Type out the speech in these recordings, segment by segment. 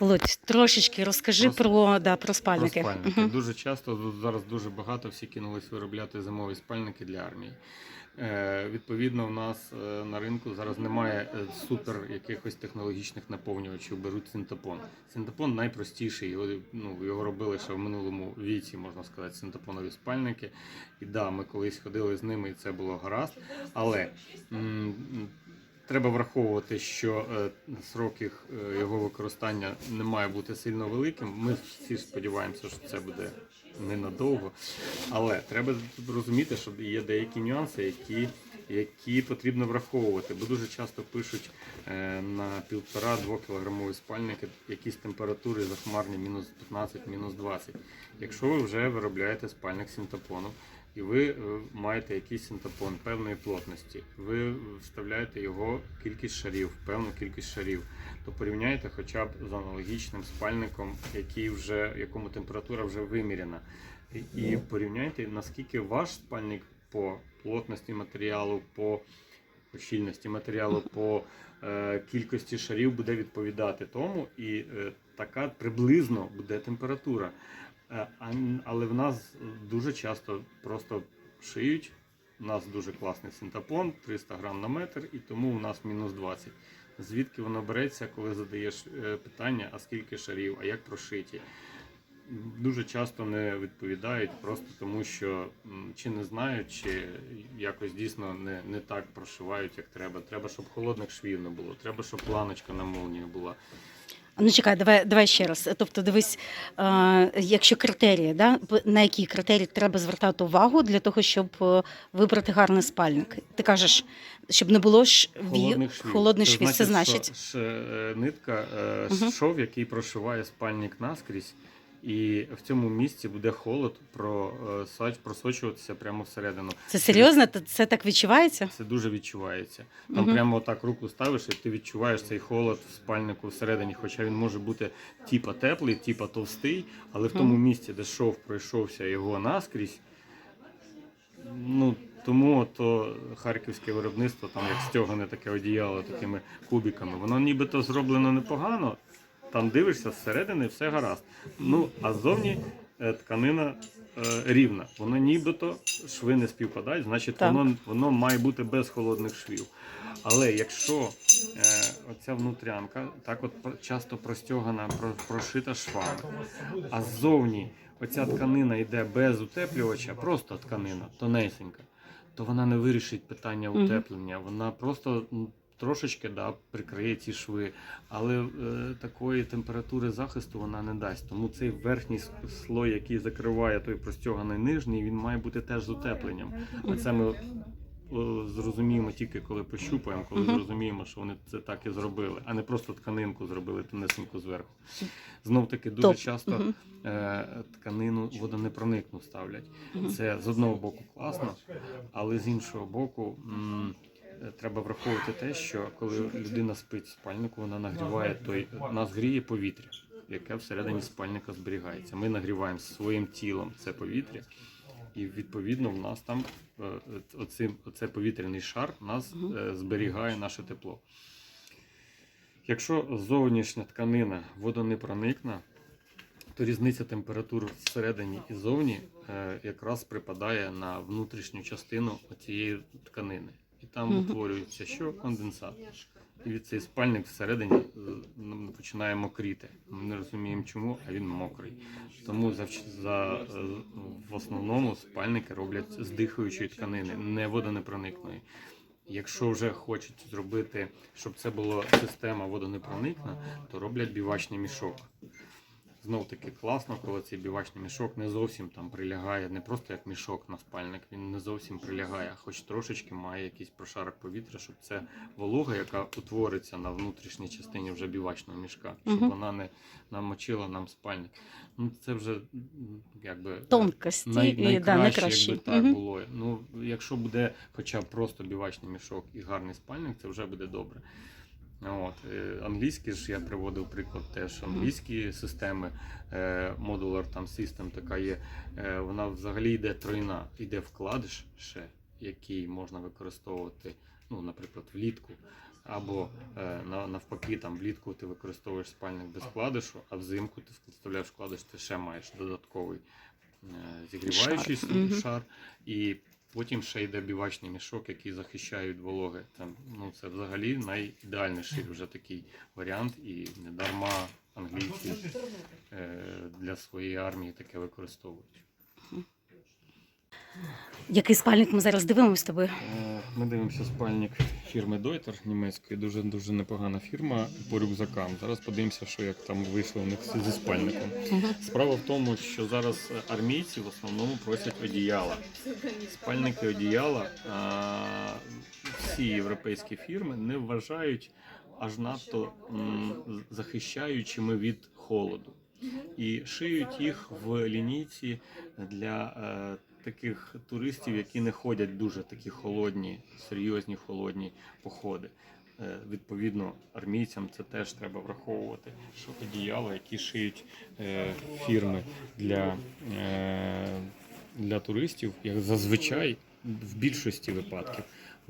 Володь, трошечки розкажи Про- про, да, про спальники. Про спальники. Мгм. Дуже часто зараз дуже багато всі кинулись виробляти зимові спальники для армії. Е, відповідно, в нас е, на ринку зараз немає е, супер якихось технологічних наповнювачів. Беруть синтепон. Синтепон найпростіший. Його, ну, його робили ще в минулому віці, можна сказати, синтепонові спальники. І да, ми колись ходили з ними, і це було гаразд. Але м, Треба враховувати, що е, срок їх, е, його використання не має бути сильно великим. Ми всі сподіваємося, що це буде ненадовго. Але треба розуміти, що є деякі нюанси, які, які потрібно враховувати. Бо дуже часто пишуть е, на півтора-двох кілограмові спальники якісь температури захмарні мінус 15, мінус 20. Якщо ви вже виробляєте спальник синтепону, і ви е, маєте якийсь синтепон певної плотності, ви вставляєте його кількість шарів, певну кількість шарів, то порівняйте хоча б з аналогічним спальником, який вже, якому температура вже виміряна. І, і порівняйте, наскільки ваш спальник по плотності матеріалу, по щільності матеріалу, по е, кількості шарів буде відповідати тому, і е, така приблизно буде температура. Е, Але в нас дуже часто просто шиють. У нас дуже класний синтепон, 300 грам на метр, і тому у нас мінус 20. Звідки воно береться, коли задаєш е, питання, а скільки шарів, а як прошиті? Дуже часто не відповідають просто тому, що чи не знають, чи якось дійсно не, не так прошивають, як треба. Треба, щоб холодних швів не було, треба, щоб планочка на молнію була. Ну чекай, давай, давай ще раз. Тобто, дивись, е, якщо критерії, да, на які критерії треба звертати увагу для того, щоб е, вибрати гарний спальник. Ти кажеш, щоб не було ж Холодних швів. холодний швів. Це значить, що ш- е, нитка, е, угу. шов, який прошиває спальник наскрізь, і в цьому місці буде холод про, е, просочуватися прямо всередину. це серйозно? Це так відчувається? Це дуже відчувається. Там Мгм. прямо отак руку ставиш, і ти відчуваєш цей холод в спальнику всередині, хоча він може бути типа теплий, типа товстий, але в тому місці, де шов пройшовся його наскрізь, ну тому то харківське виробництво, там як стягане таке одіяло такими кубиками, воно нібито зроблено непогано. Там дивишся зсередини, все гаразд. Ну а ззовні е, тканина е, рівна. Воно нібито шви не співпадають, значить Так. воно, воно має бути без холодних швів. Але якщо е, оця внутрянка так от часто простягана, прошита швами, а ззовні оця тканина йде без утеплювача, просто тканина, тонесенька, то вона не вирішить питання утеплення. Вона просто трошечки да, прикриє ці шви, але е, такої температури захисту вона не дасть. Тому цей верхній слой, який закриває той простяганий нижній, він має бути теж з утепленням. А це ми зрозуміємо тільки коли пощупаємо, коли зрозуміємо, що вони це так і зробили, а не просто тканинку зробили тонесеньку зверху. Знов таки дуже Топ. часто е, тканину водонепроникну ставлять. Це з одного боку класно, але з іншого боку. м, Треба враховувати те, що коли людина спить в спальнику, вона нагріває той, нас гріє повітря, яке всередині спальника зберігається. Ми нагріваємо своїм тілом це повітря, і відповідно в нас там е, оце повітряний шар нас е, зберігає наше тепло. Якщо зовнішня тканина водонепроникна, то різниця температур всередині і зовні е, якраз припадає на внутрішню частину цієї тканини. І там утворюється що? Конденсат. І від цей спальник всередині е, починає мокріти. Ми не розуміємо чому, а він мокрий. Тому за, за, е, в основному спальники роблять з дихаючої тканини, не водонепроникної. Якщо вже хочуть зробити, щоб це була система водонепроникна, то роблять бівачний мішок. Знов таки класно, коли цей бівачний мішок не зовсім там прилягає, не просто як мішок на спальник, він не зовсім прилягає, хоч трошечки має якийсь прошарок повітря, щоб це волога, яка утвориться на внутрішній частині вже бівачного мішка, щоб Мгм. вона не намочила нам спальник. Ну це вже якби Тонкості най, да, найкраще, якби так Мгм. було. Ну, якщо буде хоча б просто бівачний мішок і гарний спальник, це вже буде добре. От, е, англійські ж я приводив приклад теж англійські системи, е, Modular там System така є. Е, вона взагалі йде тройна, йде вкладиш ще, який можна використовувати, ну, наприклад, влітку. або навпаки, там влітку ти використовуєш спальник без вкладишу, а взимку ти вставляєш вкладиш, ти ще маєш додатковий зігріваючий Шар. шар. Шар. І потім ще йде бівачний мішок, який захищає від вологи. Це, ну, це взагалі найідеальніший вже такий варіант, і не дарма англійці е, для своєї армії таке використовують. Який спальник ми зараз дивимося з тобою? Е, Ми дивимося спальник фірми Deuter німецької, дуже дуже непогана фірма по рюкзакам. Зараз подивимося, що як там вийшло у них зі спальником. Справа в тому, що зараз армійці в основному просять одіяла. Спальники одіяла а, всі європейські фірми не вважають аж надто м, захищаючими від холоду. І шиють їх в лінійці для е, таких туристів, які не ходять дуже такі холодні, серйозні холодні походи. Е, Відповідно, армійцям це теж треба враховувати, що одіяла, які шиють е, фірми для, е, для туристів, як зазвичай в більшості випадків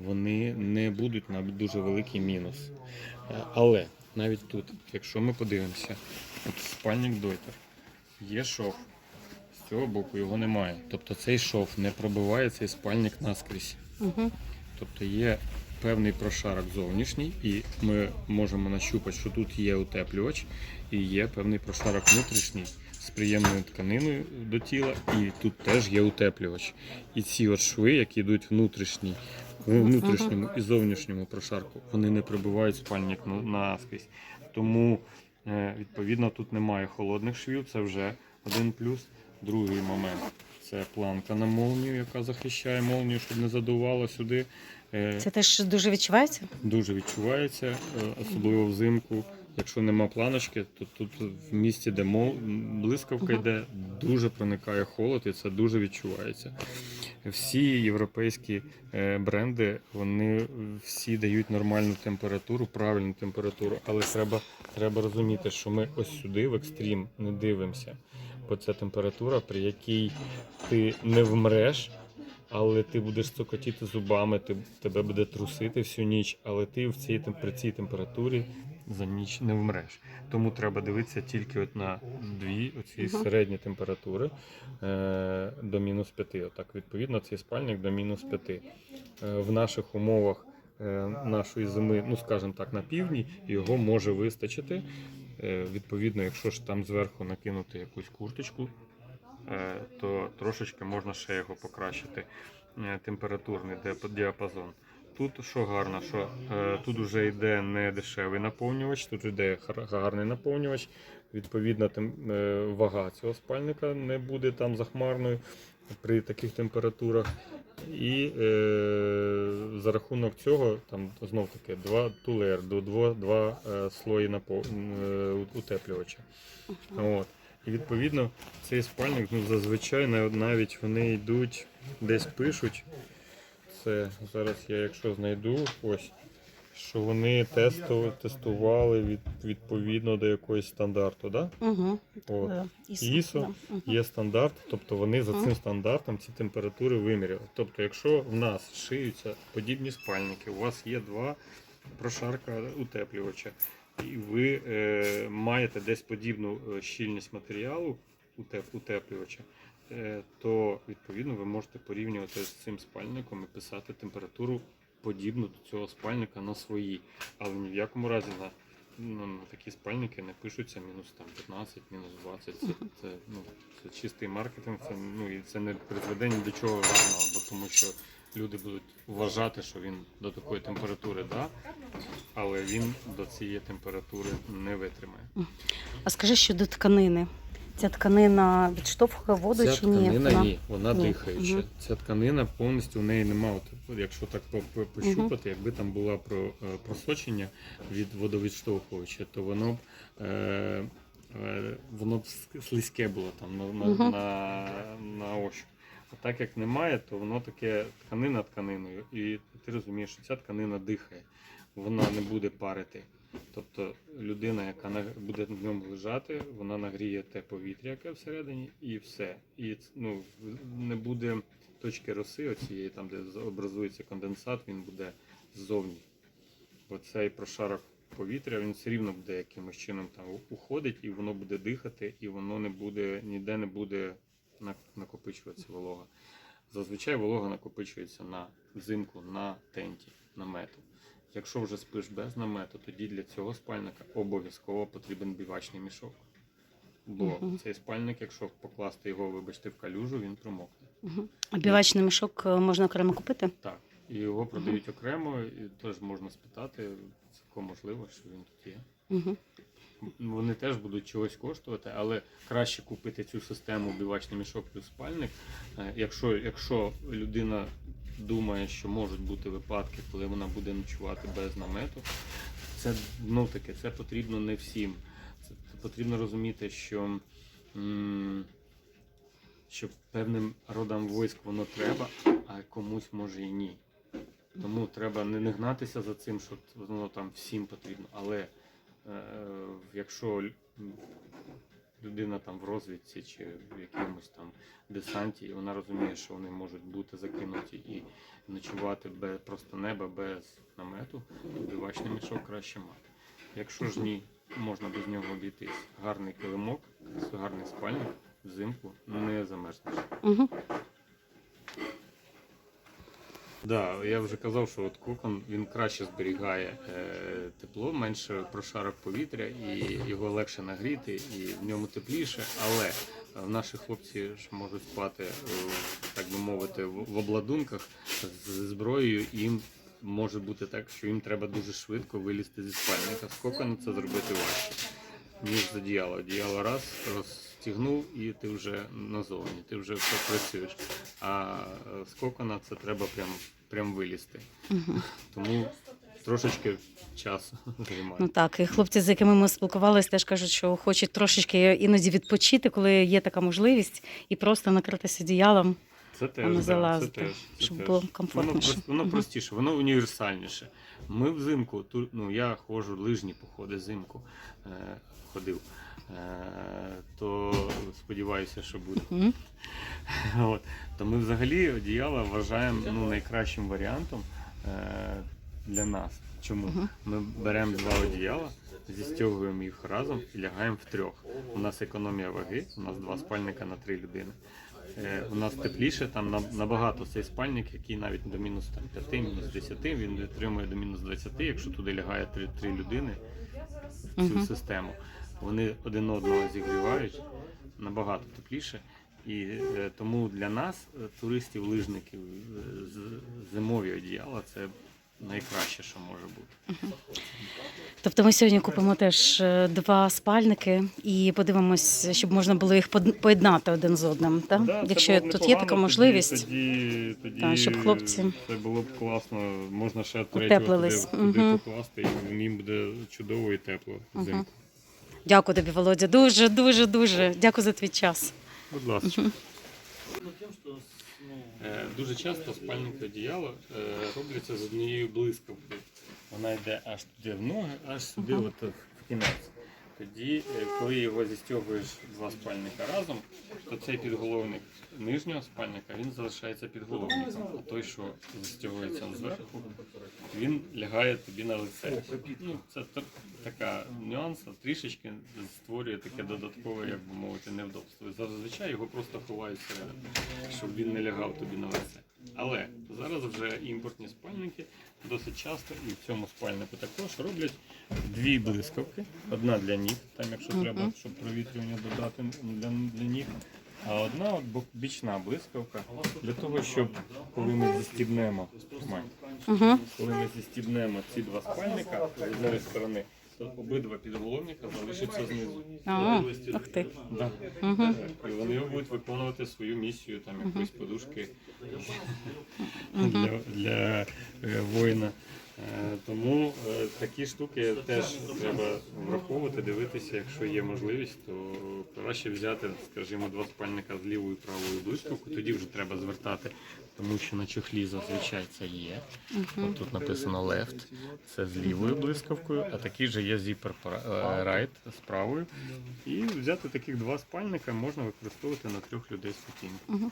вони не будуть на дуже великий мінус. Але навіть тут, якщо ми подивимося, от спальник Дойтер, є шов. Цього боку його немає. Тобто цей шов не пробиває цей спальник наскрізь. Угу. Тобто є певний прошарок зовнішній, і ми можемо нащупати, що тут є утеплювач, і є певний прошарок внутрішній з приємною тканиною до тіла, і тут теж є утеплювач. І ці от шви, які йдуть внутрішній, в внутрішньому і зовнішньому прошарку, вони не прибивають спальник наскрізь. Тому, е, відповідно, тут немає холодних швів, це вже один плюс. Другий момент це планка на молнію, яка захищає молнію, щоб не задувало сюди. Е, Це теж дуже відчувається? Дуже відчувається, е, особливо взимку. Якщо нема планочки, то тут в місті, де мол, блискавка йде, дуже проникає холод і це дуже відчувається. Всі європейські е, бренди, вони всі дають нормальну температуру, правильну температуру, але треба, треба розуміти, що ми ось сюди, в екстрім, не дивимося. Бо це температура, при якій ти не вмреш, але ти будеш цокотіти зубами, ти, тебе буде трусити всю ніч, але ти в цій, при цій температурі за ніч не вмреш. Тому треба дивитися тільки от на дві оці Мгм. середні температури е, до мінус 5. Отак, відповідно, цей спальник до мінус 5. Е, в наших умовах е, нашої зими, ну скажімо так, на півдні, його може вистачити. Е, відповідно, якщо ж там зверху накинути якусь курточку, е, то трошечки можна ще його покращити. е, Температурний діапазон. Тут що гарно, що тут вже йде не дешевий наповнювач, тут йде гарний наповнювач. Відповідно, вага цього спальника не буде там захмарною при таких температурах. І е, за рахунок цього, там знов таки два тулер, до два, два е, слої напо, е, утеплювача. От. І відповідно цей спальник ну, зазвичай навіть вони йдуть, десь пишуть. Це зараз я якщо знайду, ось, що вони тесту, тестували від, відповідно до якогось стандарту. Да? Угу. От. ISO. ISO. да. Є стандарт, тобто вони за цим стандартом ці температури виміряли. Тобто, якщо в нас шиються подібні спальники, у вас є два прошарка утеплювача, і ви е, маєте десь подібну е, щільність матеріалу утеп, утеплювача, е, то відповідно ви можете порівнювати з цим спальником і писати температуру подібну до цього спальника на свої. Але ні в якому разі на ну, на такі спальники не пишуться мінус там 15, мінус 20. Це, це, ну, це чистий маркетинг, це, ну, і це не призведе ні до чого гарного, бо тому що люди будуть вважати, що він до такої температури да, але він до цієї температури не витримає. А скажи щодо тканини. Ця тканина відштовхує воду Ця чи ні? тканина ні, вона Ні. дихаюча. Мгм. Ця тканина повністю в неї немає. От, якщо так по- по- пощупати, якби там було е, просочення від водовідштовхувача, то воно б, е, е, воно б слизьке було там на, на, Мгм. на, на ощуп. А так як немає, то воно таке тканина тканиною. І ти розумієш, що ця тканина дихає, вона не буде парити. Тобто людина, яка буде в ньому лежати, вона нагріє те повітря, яке всередині, і все. І ну, не буде точки роси, оцієї, там, де образується конденсат, він буде ззовні. оцей прошарок повітря, він все рівно буде якимось чином там уходить, і воно буде дихати, і воно не буде, ніде не буде накопичуватися волога. Зазвичай волога накопичується на взимку, на тенті, намету. Якщо вже спиш без намету, тоді для цього спальника обов'язково потрібен бівачний мішок. Бо Мгм. цей спальник, якщо покласти його, вибачте, в калюжу, він промокне. Угу. А бівачний мішок е, можна окремо купити? Так. І його продають окремо, і теж можна спитати, цілком можливо, що він тут є. Угу. Вони теж будуть чогось коштувати, але краще купити цю систему бівачний мішок плюс спальник. Е, Якщо, якщо людина думає, що можуть бути випадки, коли вона буде ночувати без намету, це ну таки це потрібно не всім. Це потрібно розуміти, що, що певним родам військ воно треба, а комусь може і ні. Тому треба не, не гнатися за цим, що воно там всім потрібно. Але е, якщо людина там в розвідці чи в якомусь там десанті, і вона розуміє, що вони можуть бути закинуті і ночувати без просто неба без намету, то бівачний мішок краще мати. Якщо ж ні, можна без нього обійтись. Гарний килимок, гарний спальник взимку не замерзнеш. Угу. Да, я вже казав, що от кокон він краще зберігає е, тепло, менше прошарок повітря, і його легше нагріти, і в ньому тепліше. Але наші хлопці ж можуть спати, е, так би мовити, в, обладунках з зброєю, і їм може бути так, що їм треба дуже швидко вилізти зі спальника. З кокона це зробити важче, ніж з одіяла. Одіяло раз розтягнув, і ти вже назовні, ти вже все працюєш. А е, з кокона це треба прям, прям вилізти. Угу. Тому трошечки часу займає. Ну так, і хлопці, з якими ми спілкувалися, теж кажуть, що хочуть трошечки іноді відпочити, коли є така можливість, і просто накритися одіялом, Це теж, воно да, це теж, це щоб теж. було комфортніше. прос- воно простіше, воно універсальніше. Ми взимку, ну я ходжу лижні походи взимку е, ходив. Е, то сподіваюся, що буде. От. То ми взагалі одіяло вважаємо ну, найкращим варіантом е, для нас. Чому? Ми беремо два одіяла, зістягуємо їх разом і лягаємо в трьох. У нас економія ваги, у нас два спальника на три людини. Е, у нас тепліше, там набагато цей спальник, який навіть до мінус 5, мінус 10, він витримує до мінус 20, якщо туди лягає три, три людини в цю систему. Вони один одного зігрівають набагато тепліше. І е, тому для нас, е, туристів, лижників, зимові одіяла це найкраще, що може бути. Тобто ми сьогодні купимо теж е, два спальники і подивимось, щоб можна було їх поєднати один з одним. Так? Да, Якщо тут є така можливість. Тоді, тоді, Та, щоб хлопці це було б класно. Можна ще третього туди, покласти, і їм буде чудово і тепло взимку. Дякую тобі, Володя. Дуже, дуже, дуже. Дякую за твій час. Будь ласка. Дуже часто спальники одіяло е, робляться з однією блискавкою. Вона йде аж туди в ноги, аж сюди, в кінець. Тоді, е, коли його зістягуєш два спальника разом, то цей підголовник нижнього спальника він залишається підголовником, а той, що застягується зверху, він лягає тобі на лице. Ну, це така нюанс, трішечки створює таке додаткове, як би мовити, невдобство. Зазвичай його просто ховають всередину, щоб він не лягав тобі на лице. Але зараз вже імпортні спальники досить часто і в цьому спальнику також роблять дві блискавки. Одна для ніг, там якщо треба, щоб провітрювання додати для, для ніг. А одна от бічна блискавка для того, щоб коли ми застібнемо, Угу. коли ми застібнемо ці два спальника з одної сторони, то обидва підголовника залишаться знизу. А, ух ти. Да. Угу. І вони будуть виконувати свою місію, там якоїсь подушки для, для е, воїна. Е, Тому е, такі штуки теж треба враховувати, дивитися, якщо є можливість, то краще взяти, скажімо, два спальника з лівою і правою блискавкою, тоді вже треба звертати, тому що на чохлі зазвичай це є. От тут написано left, це з лівою блискавкою, а такий же є zipper е, right з правою. І взяти таких два спальника можна використовувати на трьох людей спокійно.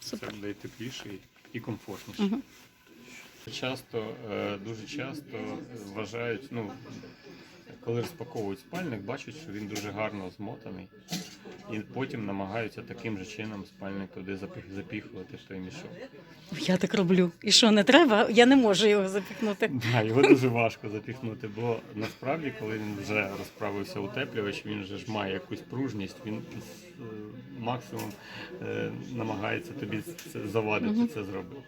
Це буде і тепліше, і комфортніше. Часто, е, дуже часто вважають, ну, коли розпаковують спальник, бачать, що він дуже гарно змотаний, і потім намагаються таким же чином спальник туди запіх- запіхувати в той мішок. Я так роблю. І що не треба? Я не можу його запікнути. Да, його дуже важко запіхнути, бо насправді, коли він вже розправився утеплювач, він вже ж має якусь пружність, він е, максимум е, намагається тобі завадити Мгм. це зробити.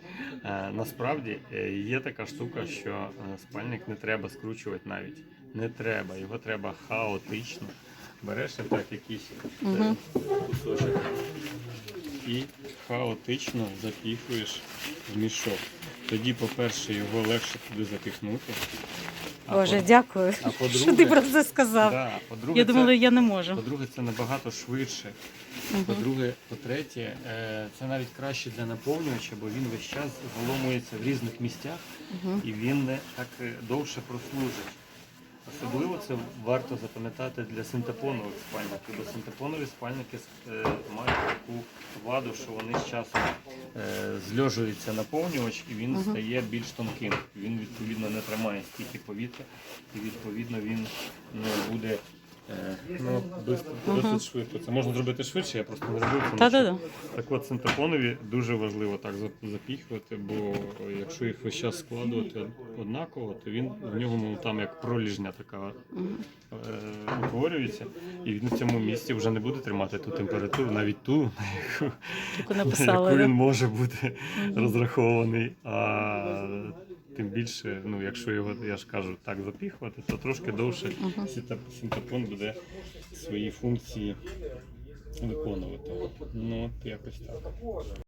Е, насправді є така штука, що спальник не треба скручувати навіть. Не треба, його треба хаотично. Береш так якийсь е, кусочок і хаотично запіхуєш в мішок. Тоді, по-перше, його легше туди запіхнути. А Боже, по- дякую, а по-друге- що ти про це сказав. Да, по-друге, Я думала, це, я не можу. по-друге, це набагато швидше. Мгм. По-друге, по-третє, е, це навіть краще для наповнювача, бо він весь час заломується в різних місцях Мгм. і він не так е, довше прослужить. Особливо це варто запам'ятати для синтепонових спальників, бо синтепонові спальники е, мають таку ваду, що вони з часом зльожуються зльожується наповнювач і він стає більш тонким. Він відповідно не тримає стільки повітря, і відповідно він не буде е, ну, досить, досить швидко. Це можна зробити швидше, я просто не робив. Та-да-да. Так от синтепонові дуже важливо так зап- запіхувати, бо якщо їх весь час складувати однаково, то він в ньому там як проліжня така е, утворюється, і він в цьому місці вже не буде тримати ту температуру, навіть ту, на яку, Тільки на написали. яку да? він може бути розрахований. А тим більше, ну якщо його, я ж кажу, так запіхувати, то трошки довше синтепон буде свої функції виконувати. Ну, от якось так.